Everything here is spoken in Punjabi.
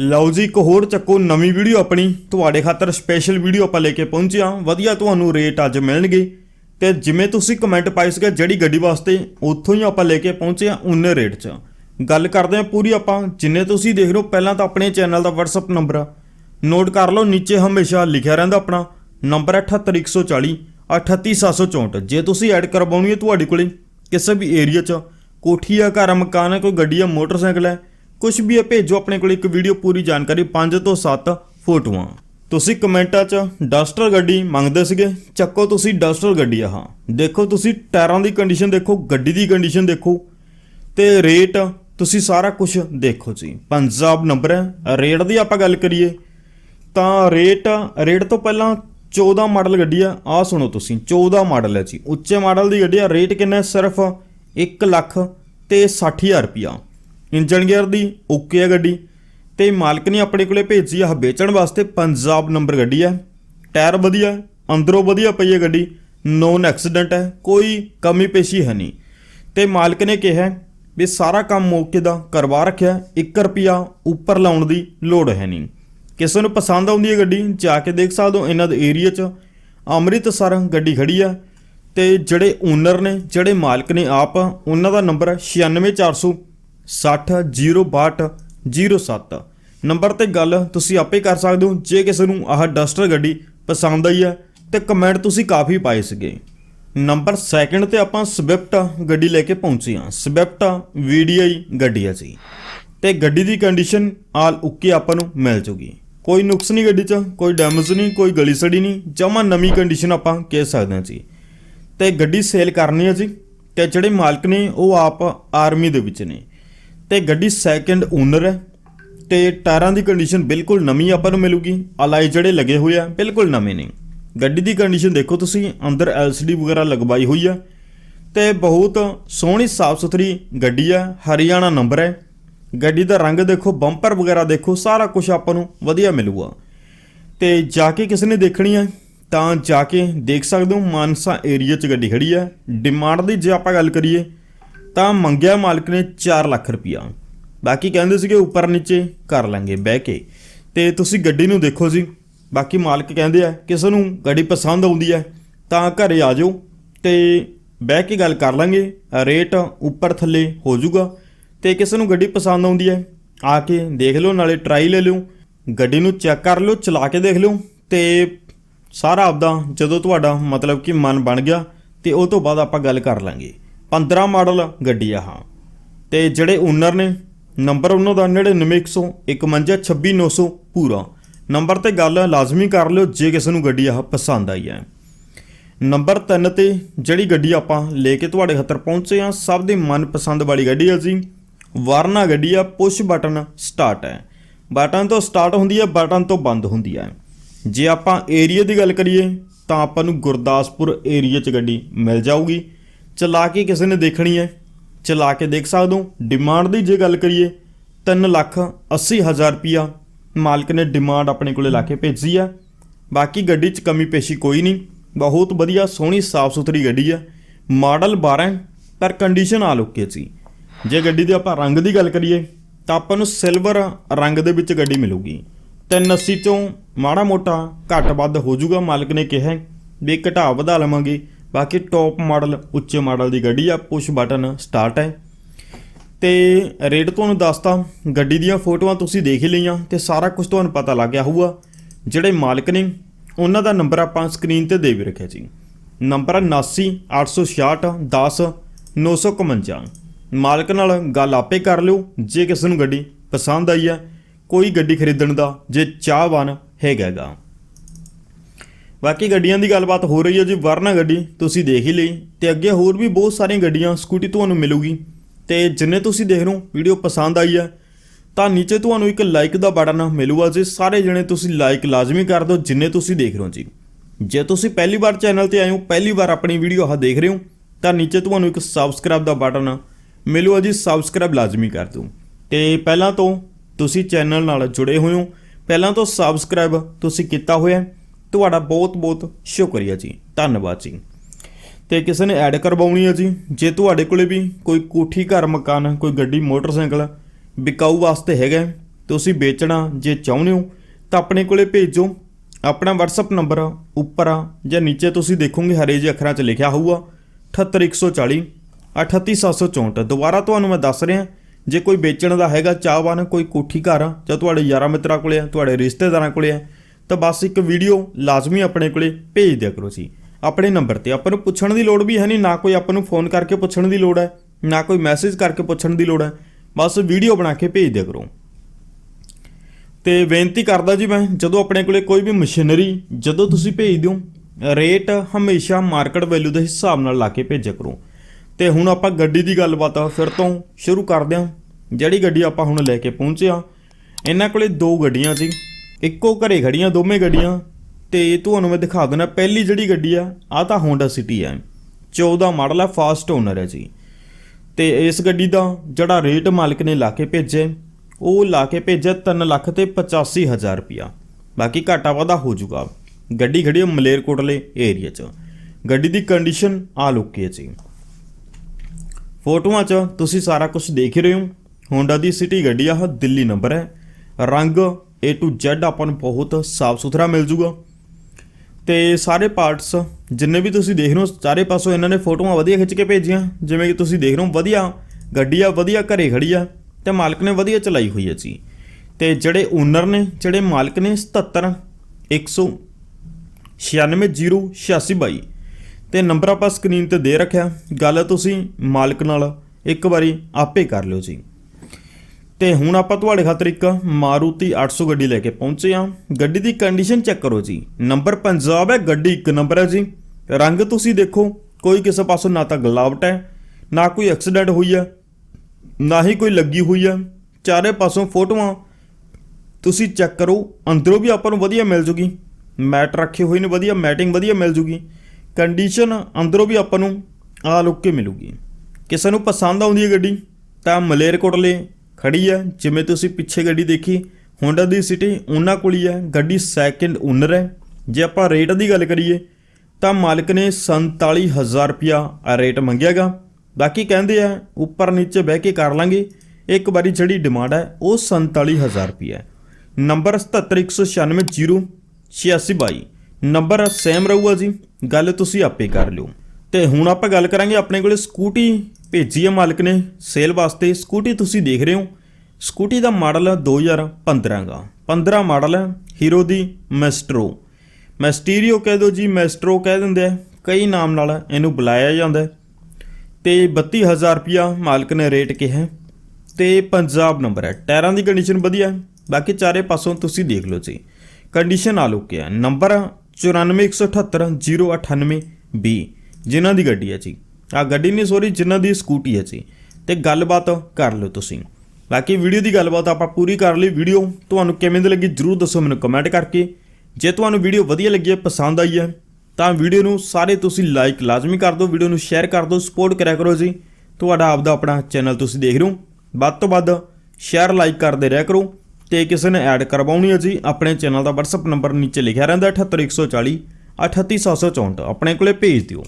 ਲਓ ਜੀ ਇੱਕ ਹੋਰ ਚੱਕੋ ਨਵੀਂ ਵੀਡੀਓ ਆਪਣੀ। ਤੁਹਾਡੇ ਖਾਤਰ ਸਪੈਸ਼ਲ ਵੀਡੀਓ ਆਪਾਂ ਲੈ ਕੇ ਪਹੁੰਚੇ ਹਾਂ। ਵਧੀਆ ਤੁਹਾਨੂੰ ਰੇਟ ਅੱਜ ਮਿਲਣਗੇ। ਤੇ ਜਿਵੇਂ ਤੁਸੀਂ ਕਮੈਂਟ ਪਾਈ ਸੀਗਾ ਜਿਹੜੀ ਗੱਡੀ ਵਾਸਤੇ ਉੱਥੋਂ ਹੀ ਆਪਾਂ ਲੈ ਕੇ ਪਹੁੰਚੇ ਹਾਂ ਉਨੇ ਰੇਟ 'ਚ। ਗੱਲ ਕਰਦੇ ਹਾਂ ਪੂਰੀ ਆਪਾਂ। ਜਿੰਨੇ ਤੁਸੀਂ ਦੇਖ ਰਹੇ ਹੋ ਪਹਿਲਾਂ ਤਾਂ ਆਪਣੇ ਚੈਨਲ ਦਾ WhatsApp ਨੰਬਰ ਆ। ਨੋਟ ਕਰ ਲਓ ਨੀਚੇ ਹਮੇਸ਼ਾ ਲਿਖਿਆ ਰਹਿੰਦਾ ਆਪਣਾ। ਨੰਬਰ ਹੈ 78140 38764 ਜੇ ਤੁਸੀਂ ਐਡ ਕਰਵਾਉਣੀ ਹੈ ਤੁਹਾਡੇ ਕੋਲੇ ਕਿਸੇ ਵੀ ਏਰੀਆ 'ਚ ਕੋਠੀ ਆ ਘਰ ਆ, ਮਕਾਨ ਹੈ ਕੋਈ ਗੱਡੀ ਆ ਮੋਟਰਸਾਈਕਲ ਹੈ ਕੁਝ ਵੀ ਹੈ, ਭੇਜੋ ਆਪਣੇ ਕੋਲ ਇੱਕ ਵੀਡੀਓ ਪੂਰੀ ਜਾਣਕਾਰੀ 5 ਤੋਂ 7 ਫੋਟੋਆਂ। ਤੁਸੀਂ ਕਮੈਂਟਾਂ 'ਚ ਡਸਟਰ ਗੱਡੀ ਮੰਗਦੇ ਸੀਗੇ, ਚੱਕੋ ਤੁਸੀਂ ਡਸਟਰ ਗੱਡੀ ਆ, ਹਾਂ। ਦੇਖੋ ਤੁਸੀਂ ਟਾਇਰਾਂ ਦੀ ਕੰਡੀਸ਼ਨ ਦੇਖੋ, ਗੱਡੀ ਦੀ ਕੰਡੀਸ਼ਨ ਦੇਖੋ, ਤੇ ਰੇਟ ਤੁਸੀਂ ਸਾਰਾ ਕੁਝ ਦੇਖੋ ਜੀ। ਪੰਜਾਬ ਨੰਬਰ ਹੈ ਰੇਟ ਦੀ ਆਪਾਂ ਗੱਲ ਕਰੀਏ, ਤਾਂ ਰੇਟ ਰੇਟ ਤੋਂ ਪਹਿਲਾਂ 14 ਮਾਡਲ ਗੱਡੀ ਆ ਆ ਸੁਣੋ ਤੁਸੀਂ 14 ਮਾਡਲ ਹੈ ਜੀ। ਉੱਚੇ ਮਾਡਲ ਦੀ ਗੱਡੀ ਆ ਰੇਟ ਕਿੰਨਾ ਸਿਰਫ 1 ਲੱਖ ਤੇ 60000 ਰੁਪਿਆ ਇੰਜਨ ਗੇਅਰ ਦੀ, ਓਕੇ ਹੈ ਗੱਡੀ। ਤੇ ਮਾਲਕ ਨੇ ਆਪਣੇ ਕੋਲੇ ਭੇਜੀ ਆ ਵੇਚਣ ਵਾਸਤੇ ਪੰਜਾਬ ਨੰਬਰ ਗੱਡੀ ਹੈ ਟਾਇਰ ਵਧੀਆ, ਅੰਦਰੋਂ ਵਧੀਆ ਪਈ ਹੈ ਗੱਡੀ ਨੋਨ ਐਕਸੀਡੈਂਟ ਹੈ ਕੋਈ ਕਮੀ ਪੇਸ਼ੀ ਹੈ ਨਹੀਂ। ਤੇ ਮਾਲਕ ਨੇ ਕਿਹਾ ਵੀ ਸਾਰਾ ਕੰਮ ਮੌਕੇ ਦਾ ਕਰਵਾ ਰੱਖਿਆ 1 ਰੁਪਿਆ ਉੱਪਰ ਲਾਉਣ ਦੀ ਲੋੜ ਹੈ ਨਹੀਂ। ਕਿਸੇ ਨੂੰ ਪਸੰਦ ਆਉਂਦੀ ਹੈ ਗੱਡੀ, ਜਾ ਕੇ ਦੇਖ ਸਕਦੇ ਹੋ ਇਹਨਾਂ ਦੇ ਏਰੀਆ 'ਚ। ਅੰਮ੍ਰਿਤਸਰ ਗੱਡੀ ਖੜੀ ਆ ਤੇ ਜਿਹੜੇ ਓਨਰ ਨੇ, ਜਿਹੜੇ ਮਾਲਕ ਨੇ ਆਪ, ਉਹਨਾਂ ਦਾ ਨੰਬਰ 96400 60 ਨੰਬਰ ਤੇ ਗੱਲ ਤੁਸੀਂ ਆਪੇ ਕਰ ਸਕਦੇ ਹੋ, ਜੇ ਕਿਸੇ ਨੂੰ ਆਹ ਡਸਟਰ ਗੱਡੀ ਪਸੰਦ ਆਈ ਹੈ, ਤੇ ਕਮੈਂਟ ਤੁਸੀਂ ਕਾਫੀ ਪਾਏ ਸੀਗੇ। ਨੰਬਰ ਸੈਕਿੰਡ ਤੇ ਆਪਾਂ ਸਵਿਫਟ ਗੱਡੀ ਲੈ ਕੇ ਪਹੁੰਚੇ ਹਾਂ। ਸਵਿਫਟ ਵੀਡੀਆਈ ਗੱਡੀ ਹੈ ਜੀ। ਤੇ ਗੱਡੀ ਦੀ ਕੰਡੀਸ਼ਨ ਆਲ ਓਕੇ ਆਪਾਂ ਨੂੰ ਮਿਲ ਜੂਗੀ। ਕੋਈ ਨੁਕਸ ਨਹੀਂ ਗੱਡੀ 'ਚ, ਕੋਈ ਡੈਮੇਜ ਨਹੀਂ, ਕੋਈ ਗਲੀ ਸੜੀ ਨਹੀਂ, ਜਮਾ ਨਵੀਂ ਕੰਡੀਸ਼ਨ ਆਪਾਂ ਕਹਿ ਸਕਦੇ ਹਾਂ ਜੀ। ਤੇ ਗੱਡੀ ਸੇਲ ਕਰਨੀ ਹੈ ਜੀ, ਤੇ ਜਿਹੜੇ ਮਾਲਕ ਨੇ ਉਹ ਆਪ ਆਰਮੀ ਦੇ ਵਿੱਚ ਨੇ। ਤੇ ਗੱਡੀ ਸੈਕੰਡ ਓਨਰ ਹੈ ਤੇ ਟਾਇਰਾਂ ਦੀ ਕੰਡੀਸ਼ਨ ਬਿਲਕੁਲ ਨਵੀਂ ਆਪਾਂ ਨੂੰ ਮਿਲੂਗੀ। ਅਲਾਈ ਜਿਹੜੇ ਲੱਗੇ ਹੋਏ ਆ, ਬਿਲਕੁਲ ਨਵੇਂ ਨੇ। ਗੱਡੀ ਦੀ ਕੰਡੀਸ਼ਨ ਦੇਖੋ ਤੁਸੀਂ, ਅੰਦਰ LCD ਵਗੈਰਾ ਲਗਵਾਈ ਹੋਈ ਆ ਤੇ ਬਹੁਤ ਸੋਹਣੀ ਸਾਫ਼ ਸੁਥਰੀ ਗੱਡੀ ਆ, ਹਰਿਆਣਾ ਨੰਬਰ ਹੈ। ਗੱਡੀ ਦਾ ਰੰਗ ਦੇਖੋ ਬੰਪਰ ਵਗੈਰਾ ਦੇਖੋ, ਸਾਰਾ ਕੁਝ ਆਪਾਂ ਨੂੰ ਵਧੀਆ ਮਿਲੂਗਾ। ਤੇ ਜਾ ਕੇ ਕਿਸੇ ਨੇ ਦੇਖਣੀ ਹੈ ਤਾਂ ਜਾ ਕੇ ਦੇਖ ਸਕਦੇ ਹੋ, ਮਾਨਸਾ ਏਰੀਆ 'ਚ ਗੱਡੀ ਖੜੀ ਹੈ ਡਿਮਾਂਡ ਦੀ ਜੇ ਆਪਾਂ ਗੱਲ ਕਰੀਏ ਤਾਂ ਮੰਗਿਆ ਮਾਲਕ ਨੇ 4 ਲੱਖ ਰੁਪਇਆ ਬਾਕੀ ਕਹਿੰਦੇ ਸੀਗੇ ਉੱਪਰ ਨੀਚੇ ਕਰ ਲਾਂਗੇ, ਬਹਿ ਕੇ। ਤੇ ਤੁਸੀਂ ਗੱਡੀ ਨੂੰ ਦੇਖੋ ਜੀ। ਬਾਕੀ ਮਾਲਕ ਕਹਿੰਦੇ ਆ, ਕਿਸੇ ਨੂੰ ਗੱਡੀ ਪਸੰਦ ਆਉਂਦੀ ਹੈ ਤਾਂ ਘਰੇ ਆ ਜਾਓ। ਤੇ ਬਹਿ ਕੇ ਗੱਲ ਕਰ ਲਾਂਗੇ, ਰੇਟ ਉੱਪਰ ਥੱਲੇ ਹੋ ਜਾਊਗਾ। ਤੇ ਕਿਸੇ ਨੂੰ ਗੱਡੀ ਪਸੰਦ ਆਉਂਦੀ ਹੈ ਆ ਕੇ ਦੇਖ ਲਓ, ਨਾਲੇ ਟਰਾਈ ਲੈ ਲਿਓ। ਗੱਡੀ ਨੂੰ ਚੈੱਕ ਕਰ ਲਿਓ, ਚਲਾ ਕੇ ਦੇਖ ਲਿਓ। ਤੇ ਸਾਰਾ ਆਪਦਾ ਜਦੋਂ ਤੁਹਾਡਾ ਮਤਲਬ ਕਿ ਮਨ ਬਣ ਗਿਆ, ਤੇ ਉਹ ਤੋਂ ਬਾਅਦ ਆਪਾਂ ਗੱਲ ਕਰ ਲਾਂਗੇ। 15 ਮਾਡਲ ਗੱਡੀ ਆ ਹਾਂ। ਤੇ ਜਿਹੜੇ ਓਨਰ ਨੇ ਨੰਬਰ ਉਹਨਾਂ ਦਾ 9915162900 ਪੂਰਾ। ਨੰਬਰ ਤੇ ਗੱਲ ਲਾਜ਼ਮੀ ਕਰ ਲਿਓ, ਜੇ ਕਿਸੇ ਨੂੰ ਗੱਡੀ ਆਹ ਪਸੰਦ ਆਈ ਹੈ। ਨੰਬਰ 3 ਤੇ ਜਿਹੜੀ ਗੱਡੀ ਆਪਾਂ ਲੈ ਕੇ ਤੁਹਾਡੇ ਹੱਥ ਪਹੁੰਚੇ ਆ ਸਭ ਦੀ ਮਨਪਸੰਦ ਵਾਲੀ ਗੱਡੀ ਆ ਜੀ। ਵਰਨਾ ਗੱਡੀ ਆ ਪੁਸ਼ ਬਟਨ ਸਟਾਰਟ ਹੈ। ਬਟਨ ਤੋਂ ਸਟਾਰਟ ਹੁੰਦੀ ਹੈ ਬਟਨ ਤੋਂ ਬੰਦ ਹੁੰਦੀ ਹੈ। ਜੇ ਆਪਾਂ ਏਰੀਆ ਦੀ ਗੱਲ ਕਰੀਏ, ਤਾਂ ਆਪਾਂ ਨੂੰ ਗੁਰਦਾਸਪੁਰ ਏਰੀਆ 'ਚ ਗੱਡੀ ਮਿਲ ਜਾਊਗੀ। ਚਲਾ ਕੇ ਕਿਸੇ ਨੇ ਦੇਖਣੀ ਹੈ। ਚਲਾ ਕੇ ਦੇਖ ਸਕਦੇ ਹੋ। ਡਿਮਾਂਡ ਦੀ ਜੇ ਗੱਲ ਕਰੀਏ 3 ਲੱਖ 80 ਹਜ਼ਾਰ ਰੁਪਿਆ ਮਾਲਕ ਨੇ ਡਿਮਾਂਡ ਆਪਣੇ ਕੋਲੇ ਲਾ ਕੇ ਭੇਜੀ ਆ ਬਾਕੀ ਗੱਡੀ 'ਚ ਕਮੀ ਪੇਸ਼ੀ ਕੋਈ ਨਹੀਂ। ਬਹੁਤ ਵਧੀਆ ਸੋਹਣੀ ਸਾਫ਼ ਸੁਥਰੀ ਗੱਡੀ ਆ ਮਾਡਲ 12 ਪਰ ਕੰਡੀਸ਼ਨ ਆ ਲੁੱਕੇ ਸੀ ਜੇ ਗੱਡੀ ਦੇ ਆਪਾਂ ਰੰਗ ਦੀ ਗੱਲ ਕਰੀਏ, ਤਾਂ ਆਪਾਂ ਨੂੰ ਸਿਲਵਰ ਰੰਗ ਦੇ ਵਿੱਚ ਗੱਡੀ ਮਿਲੂਗੀ। 380 ਚੋਂ ਮਾੜਾ ਮੋਟਾ ਘੱਟ ਵੱਧ ਹੋ ਜਾਊਗਾ, ਮਾਲਕ ਨੇ ਕਿਹਾ ਵੀ ਘਟਾ ਵਧਾ ਲਵਾਂਗੇ। ਬਾਕੀ ਟੌਪ ਮਾਡਲ ਉੱਚੇ ਮਾਡਲ ਦੀ ਗੱਡੀ ਆ ਪੁਸ਼ ਬਟਨ ਸਟਾਰਟ ਹੈ। ਤੇ ਰੇਟ ਤੁਹਾਨੂੰ ਦੱਸਤਾ, ਗੱਡੀ ਦੀਆਂ ਫੋਟੋਆਂ ਤੁਸੀਂ ਦੇਖ ਹੀ ਲਈਆਂ ਤੇ ਸਾਰਾ ਕੁਝ ਤੁਹਾਨੂੰ ਪਤਾ ਲੱਗ ਗਿਆ ਹੋਊਗਾ। ਜਿਹੜੇ ਮਾਲਕ ਨੇ, ਉਹਨਾਂ ਦਾ ਨੰਬਰ ਆਪਾਂ ਸਕਰੀਨ ਤੇ ਦੇ ਵੀ ਰੱਖਿਆ ਸੀ। ਨੰਬਰ ਹੈ 79866 10 951 ਮਾਲਕ ਨਾਲ ਗੱਲ ਆਪੇ ਕਰ ਲਿਓ, ਜੇ ਕਿਸੇ ਨੂੰ ਗੱਡੀ ਪਸੰਦ ਆਈ ਹੈ, ਕੋਈ ਗੱਡੀ ਖਰੀਦਣ ਦਾ, ਜੇ ਚਾਹਵਾਨ ਹੈਗਾਗਾ ਬਾਕੀ ਗੱਡੀਆਂ ਦੀ ਗੱਲਬਾਤ ਹੋ ਰਹੀ ਹੈ ਜੀ, ਵਰਨਾ ਗੱਡੀ ਤੁਸੀਂ ਦੇਖ ਹੀ ਲਈ ਤੇ ਅੱਗੇ ਹੋਰ ਵੀ ਬਹੁਤ ਸਾਰੀਆਂ ਗੱਡੀਆਂ ਸਕੂਟੀ ਤੁਹਾਨੂੰ ਮਿਲੂਗੀ। ਤੇ ਜਿੰਨੇ ਤੁਸੀਂ ਦੇਖ ਰਹੇ ਹੋ, ਵੀਡੀਓ ਪਸੰਦ ਆਈ ਹੈ, ਤਾਂ ਨੀਚੇ ਤੁਹਾਨੂੰ ਇੱਕ ਲਾਈਕ ਦਾ ਬਟਨ ਮਿਲੂਗਾ ਜੀ। ਸਾਰੇ ਜਣੇ ਤੁਸੀਂ ਲਾਈਕ ਲਾਜ਼ਮੀ ਕਰ ਦਿਓ, ਜਿੰਨੇ ਤੁਸੀਂ ਦੇਖ ਰਹੇ ਹੋ ਜੀ। ਜੇ ਤੁਸੀਂ ਪਹਿਲੀ ਵਾਰ ਚੈਨਲ ਤੇ ਆਏ ਹੋ, ਪਹਿਲੀ ਵਾਰ ਆਪਣੀ ਵੀਡੀਓ ਆਹ ਦੇਖ ਰਹੇ ਹੋ, ਤਾਂ ਨੀਚੇ ਤੁਹਾਨੂੰ ਇੱਕ ਸਬਸਕ੍ਰਾਈਬ ਦਾ ਬਟਨ ਮਿਲੂਗਾ ਜੀ ਸਬਸਕ੍ਰਾਈਬ ਲਾਜ਼ਮੀ ਕਰ ਦਿਓ। ਤੇ ਪਹਿਲਾਂ ਤੋਂ ਤੁਸੀਂ ਚੈਨਲ ਨਾਲ ਜੁੜੇ ਹੋਏ ਹੋ, ਪਹਿਲਾਂ ਤੋਂ ਸਬਸਕ੍ਰਾਈਬ ਤੁਸੀਂ ਕੀਤਾ ਹੋਇਆ ਤੁਹਾਡਾ ਬਹੁਤ ਬਹੁਤ ਸ਼ੁਕਰੀਆ ਜੀ। ਧੰਨਵਾਦ ਜੀ। ਤੇ ਕਿਸੇ ਨੇ ਐਡ ਕਰਵਾਉਣੀ ਹੈ ਜੀ, ਜੇ ਤੁਹਾਡੇ ਕੋਲੇ ਵੀ ਕੋਈ ਕੋਠੀ, ਘਰ, ਮਕਾਨ, ਕੋਈ ਗੱਡੀ, ਮੋਟਰਸਾਈਕਲ ਵਿਕਾਊ ਵਾਸਤੇ ਹੈਗਾ ਤੁਸੀਂ ਵੇਚਣਾ ਜੇ ਚਾਹੁੰਦੇ ਹੋ, ਤਾਂ ਆਪਣੇ ਕੋਲੇ ਭੇਜੋ। ਆਪਣਾ WhatsApp ਨੰਬਰ ਉੱਪਰ ਆ, ਜਾਂ ਨੀਚੇ ਤੁਸੀਂ ਦੇਖੋਗੇ, ਹਰੇ ਜਿਹੇ ਅੱਖਰਾਂ 'ਚ ਲਿਖਿਆ ਹੋਊਗਾ 78140 38764 ਦੁਬਾਰਾ ਤੁਹਾਨੂੰ ਮੈਂ ਦੱਸ ਰਿਹਾ, ਜੇ ਕੋਈ ਵੇਚਣ ਦਾ ਹੈਗਾ, ਚਾਹਵਾਨ, ਕੋਈ ਕੋਠੀ, ਘਰ ਆ ਜਾਂ ਤੁਹਾਡੇ ਯਾਰਾਂ ਮਿੱਤਰਾਂ ਕੋਲੇ ਆ, ਤੁਹਾਡੇ ਰਿਸ਼ਤੇਦਾਰਾਂ ਕੋਲੇ ਆ ਤਾਂ ਬਸ ਇੱਕ ਵੀਡੀਓ ਲਾਜ਼ਮੀ ਆਪਣੇ ਕੋਲੇ ਭੇਜ ਦਿਆ ਕਰੋ ਜੀ। ਆਪਣੇ ਨੰਬਰ ਤੇ ਆਪਾਂ ਨੂੰ ਪੁੱਛਣ ਦੀ ਲੋੜ ਵੀ ਹੈ ਨਹੀਂ, ਨਾ ਕੋਈ ਆਪਾਂ ਨੂੰ ਫੋਨ ਕਰਕੇ ਪੁੱਛਣ ਦੀ ਲੋੜ ਹੈ, ਨਾ ਕੋਈ ਮੈਸੇਜ ਕਰਕੇ ਪੁੱਛਣ ਦੀ ਲੋੜ ਹੈ, ਬਸ ਵੀਡੀਓ ਬਣਾ ਕੇ ਭੇਜ ਦਿਆ ਕਰੋ। ਤੇ ਬੇਨਤੀ ਕਰਦਾ ਜੀ ਮੈਂ, ਜਦੋਂ ਆਪਣੇ ਕੋਲੇ ਕੋਈ ਵੀ ਮਸ਼ੀਨਰੀ, ਜਦੋਂ ਤੁਸੀਂ ਭੇਜ ਦਿਓ, ਰੇਟ ਹਮੇਸ਼ਾ ਮਾਰਕੀਟ ਵੈਲਿਊ ਦੇ ਹਿਸਾਬ ਨਾਲ ਲਾ ਕੇ ਭੇਜਿਆ ਕਰੋ। ਤੇ ਹੁਣ ਆਪਾਂ ਗੱਡੀ ਦੀ ਗੱਲਬਾਤ ਫਿਰ ਤੋਂ ਸ਼ੁਰੂ ਕਰਦੇ ਹਾਂ। ਜਿਹੜੀ ਗੱਡੀ ਆਪਾਂ ਹੁਣ ਲੈ ਕੇ ਪਹੁੰਚੇ ਆ ਇਹਨਾਂ ਕੋਲੇ ਦੋ ਗੱਡੀਆਂ ਸੀ। ਇੱਕੋ ਘਰੇ ਖੜੀਆਂ, ਦੋਵੇਂ ਗੱਡੀਆਂ। ਤੇ ਤੁਹਾਨੂੰ ਮੈਂ ਦਿਖਾ ਦਿੰਦਾ, ਪਹਿਲੀ ਜਿਹੜੀ ਗੱਡੀ ਆ ਆ ਤਾਂ Honda City ਹੈ 14 ਮਾਡਲ ਹੈ ਫਾਸਟ ਓਨਰ ਹੈ ਜੀ। ਤੇ ਇਸ ਗੱਡੀ ਦਾ ਜਿਹੜਾ ਰੇਟ ਮਾਲਕ ਨੇ ਲਾ ਕੇ ਭੇਜਿਆ ਉਹ ਲਾ ਕੇ ਭੇਜਿਆ 3 ਲੱਖ ਤੇ 85 ਹਜ਼ਾਰ ਰੁਪਿਆ ਬਾਕੀ ਘਾਟਾ ਵਾਧਾ ਹੋ ਜਾਊਗਾ। ਗੱਡੀ ਖੜੀ ਹੈ ਮਲੇਰਕੋਟਲੇ ਏਰੀਆ 'ਚ। ਗੱਡੀ ਦੀ ਕੰਡੀਸ਼ਨ ਆ ਲੁੱਕੀ ਹੈ ਜੀ। ਫੋਟੋਆਂ 'ਚ ਤੁਸੀਂ ਸਾਰਾ ਕੁਝ ਦੇਖ ਰਹੇ ਹੋ। ਹੋਂਡਾ ਦੀ ਸਿਟੀ ਗੱਡੀ ਆ ਦਿੱਲੀ ਨੰਬਰ ਹੈ। ਰੰਗ A to Z ਆਪਾਂ ਨੂੰ ਬਹੁਤ ਸਾਫ਼ ਸੁਥਰਾ ਮਿਲ ਜੂਗਾ। ਤੇ ਸਾਰੇ ਪਾਰਟਸ ਜਿੰਨੇ ਵੀ ਤੁਸੀਂ ਦੇਖ ਰਹੇ ਹੋ ਸਾਰੇ ਪਾਸੋਂ ਇਹਨਾਂ ਨੇ ਫੋਟੋਆਂ ਵਧੀਆ ਖਿੱਚ ਕੇ ਭੇਜੀਆਂ। ਜਿਵੇਂ ਕਿ ਤੁਸੀਂ ਦੇਖ ਰਹੇ ਹੋ, ਵਧੀਆ ਗੱਡੀ ਆ, ਵਧੀਆ ਘਰੇ ਖੜੀ ਆ ਤੇ ਮਾਲਕ ਨੇ ਵਧੀਆ ਚਲਾਈ ਹੋਈ ਹੈ ਜੀ। ਤੇ ਜਿਹੜੇ ਓਨਰ ਨੇ, ਜਿਹੜੇ ਮਾਲਕ ਨੇ 77 100 960862 ਤੇ ਨੰਬਰ ਆਪਾਂ ਸਕਰੀਨ ਤੇ ਦੇ ਰੱਖਿਆ। ਗੱਲ ਤੁਸੀਂ ਮਾਲਕ ਨਾਲ ਇੱਕ ਵਾਰੀ ਆਪੇ ਕਰ ਲਿਓ ਜੀ। ਤੇ ਹੁਣ ਆਪਾਂ ਤੁਹਾਡੇ ਖਾਤਰ ਇੱਕ ਮਾਰੂਤੀ 800 ਗੱਡੀ ਲੈ ਕੇ ਪਹੁੰਚੇ ਆ ਗੱਡੀ ਦੀ ਕੰਡੀਸ਼ਨ ਚੈੱਕ ਕਰੋ ਜੀ। ਨੰਬਰ ਪੰਜਾਬ ਹੈ, ਗੱਡੀ ਇੱਕ ਨੰਬਰ ਹੈ ਜੀ। ਰੰਗ ਤੁਸੀਂ ਦੇਖੋ, ਕੋਈ ਕਿਸੇ ਪਾਸੋਂ ਨਾ ਤਾਂ ਗਲਾਵਟ ਹੈ, ਨਾ ਕੋਈ ਐਕਸੀਡੈਂਟ ਹੋਈ ਹੈ, ਨਾ ਹੀ ਕੋਈ ਲੱਗੀ ਹੋਈ ਹੈ। ਚਾਰੇ ਪਾਸੋਂ ਫੋਟੋਆਂ। ਤੁਸੀਂ ਚੈੱਕ ਕਰੋ, ਅੰਦਰੋਂ ਵੀ ਆਪਾਂ ਨੂੰ ਵਧੀਆ ਮਿਲ ਜੂਗੀ। ਮੈਟ ਰੱਖੇ ਹੋਏ ਨੇ, ਵਧੀਆ ਮੈਟਿੰਗ ਵਧੀਆ ਮਿਲ ਜੂਗੀ। ਕੰਡੀਸ਼ਨ ਅੰਦਰੋਂ ਵੀ ਆਪਾਂ ਨੂੰ ਆ ਲੁੱਕ ਕੇ ਮਿਲੂਗੀ। ਕਿਸੇ ਨੂੰ ਪਸੰਦ ਆਉਂਦੀ ਹੈ ਗੱਡੀ, ਤਾਂ ਮਲੇਰਕੋਟਲੇ ਖੜੀ ਹੈ, ਜਿਵੇਂ ਤੁਸੀਂ ਪਿੱਛੇ ਗੱਡੀ ਦੇਖੀ ਹੋਂਡਾ ਦੀ ਸਿਟੀ ਉਹਨਾਂ ਕੋਲ ਹੀ ਹੈ, ਗੱਡੀ ਸੈਕਿੰਡ ਓਨਰ ਹੈ। ਜੇ ਆਪਾਂ ਰੇਟ ਦੀ ਗੱਲ ਕਰੀਏ, ਤਾਂ ਮਾਲਕ ਨੇ 47000 ਰੁਪਿਆ ਰੇਟ ਮੰਗਿਆਗਾ। ਬਾਕੀ ਕਹਿੰਦੇ ਆ, ਉੱਪਰ ਨੀਚੇ ਬਹਿ ਕੇ ਕਰ ਲਾਂਗੇ। ਇੱਕ ਵਾਰੀ ਜਿਹੜੀ ਡਿਮਾਂਡ ਹੈ, ਉਹ 47000 ਰੁਪਿਆ ਹੈ। ਨੰਬਰ 77190682 ਨੰਬਰ ਸੇਮ ਰਹੂਗਾ ਜੀ, ਗੱਲ ਤੁਸੀਂ ਆਪੇ ਕਰ ਲਿਓ। ਤੇ ਹੁਣ ਆਪਾਂ ਗੱਲ ਕਰਾਂਗੇ ਆਪਣੇ ਕੋਲੇ ਸਕੂਟੀ ਭੇਜੀ ਹੈ ਮਾਲਕ ਨੇ ਸੇਲ ਵਾਸਤੇ। ਸਕੂਟੀ ਤੁਸੀਂ ਦੇਖ ਰਹੇ ਹੋ। ਸਕੂਟੀ ਦਾ ਮਾਡਲ ਹੈ 2015 ਦਾ। 15 ਮਾਡਲ ਹੈ ਹੀਰੋ ਦੀ ਮੈਸਟਰੋ। ਮੈਸਟੀਰੀਓ ਕਹਿ ਦਿਓ ਜੀ, ਮੈਸਟਰੋ ਕਹਿ ਦਿੰਦੇ ਆ। ਕਈ ਨਾਮ ਨਾਲ ਇਹਨੂੰ ਬੁਲਾਇਆ ਜਾਂਦਾ ਹੈ। ਤੇ 32000 ਰੁਪਿਆ ਮਾਲਕ ਨੇ ਰੇਟ ਕਿਹਾ ਹੈ। ਤੇ ਪੰਜਾਬ ਨੰਬਰ ਹੈ। ਟਾਇਰਾਂ ਦੀ ਕੰਡੀਸ਼ਨ ਵਧੀਆ ਬਾਕੀ ਚਾਰੇ ਪਾਸੋਂ ਤੁਸੀਂ ਦੇਖ ਲਓ ਜੀ। ਕੰਡੀਸ਼ਨ ਆ ਲੁਕਿਆ ਨੰਬਰ 94178098B ਜਿਨ੍ਹਾਂ ਦੀ ਗੱਡੀ ਹੈ ਜੀ। ਆ ਗੱਡੀ ਨਹੀਂ ਸੋਰੀ ਜਿਨ੍ਹਾਂ ਦੀ ਸਕੂਟੀ ਹੈ ਜੀ। ਤੇ ਗੱਲਬਾਤ ਕਰ ਲਓ ਤੁਸੀਂ। ਬਾਕੀ ਵੀਡੀਓ ਦੀ ਗੱਲਬਾਤ ਆਪਾਂ ਪੂਰੀ ਕਰ ਲਈ। ਵੀਡੀਓ ਤੁਹਾਨੂੰ ਕਿਵੇਂ ਦੀ ਲੱਗੀ ਜਰੂਰ ਦੱਸੋ ਮੈਨੂੰ ਕਮੈਂਟ ਕਰਕੇ। ਜੇ ਤੁਹਾਨੂੰ ਵੀਡੀਓ ਵਧੀਆ ਲੱਗੀ ਹੈ ਪਸੰਦ ਆਈ ਹੈ, ਤਾਂ ਵੀਡੀਓ ਨੂੰ ਸਾਰੇ ਤੁਸੀਂ ਲਾਈਕ ਲਾਜ਼ਮੀ ਕਰ ਦਿਓ। ਵੀਡੀਓ ਨੂੰ ਸ਼ੇਅਰ ਕਰ ਦਿਓ ਸਪੋਰਟ ਕਰਿਆ ਕਰੋ ਜੀ। ਤੁਹਾਡਾ ਆਪਦਾ ਆਪਣਾ ਚੈਨਲ ਤੁਸੀਂ ਦੇਖ ਰਹੇ ਹੋ। ਵੱਧ ਤੋਂ ਵੱਧ ਸ਼ੇਅਰ ਲਾਈਕ ਕਰਦੇ ਰਿਹਾ ਕਰੋ। ਤੇ ਕਿਸੇ ਨੇ ਐਡ ਕਰਵਾਉਣੀ ਹੈ ਜੀ, ਆਪਣੇ ਚੈਨਲ ਦਾ WhatsApp ਨੰਬਰ ਨੀਚੇ ਲਿਖਿਆ ਰਹਿੰਦਾ 78140 38764 ਆਪਣੇ ਕੋਲੇ ਭੇਜ ਦਿਓ।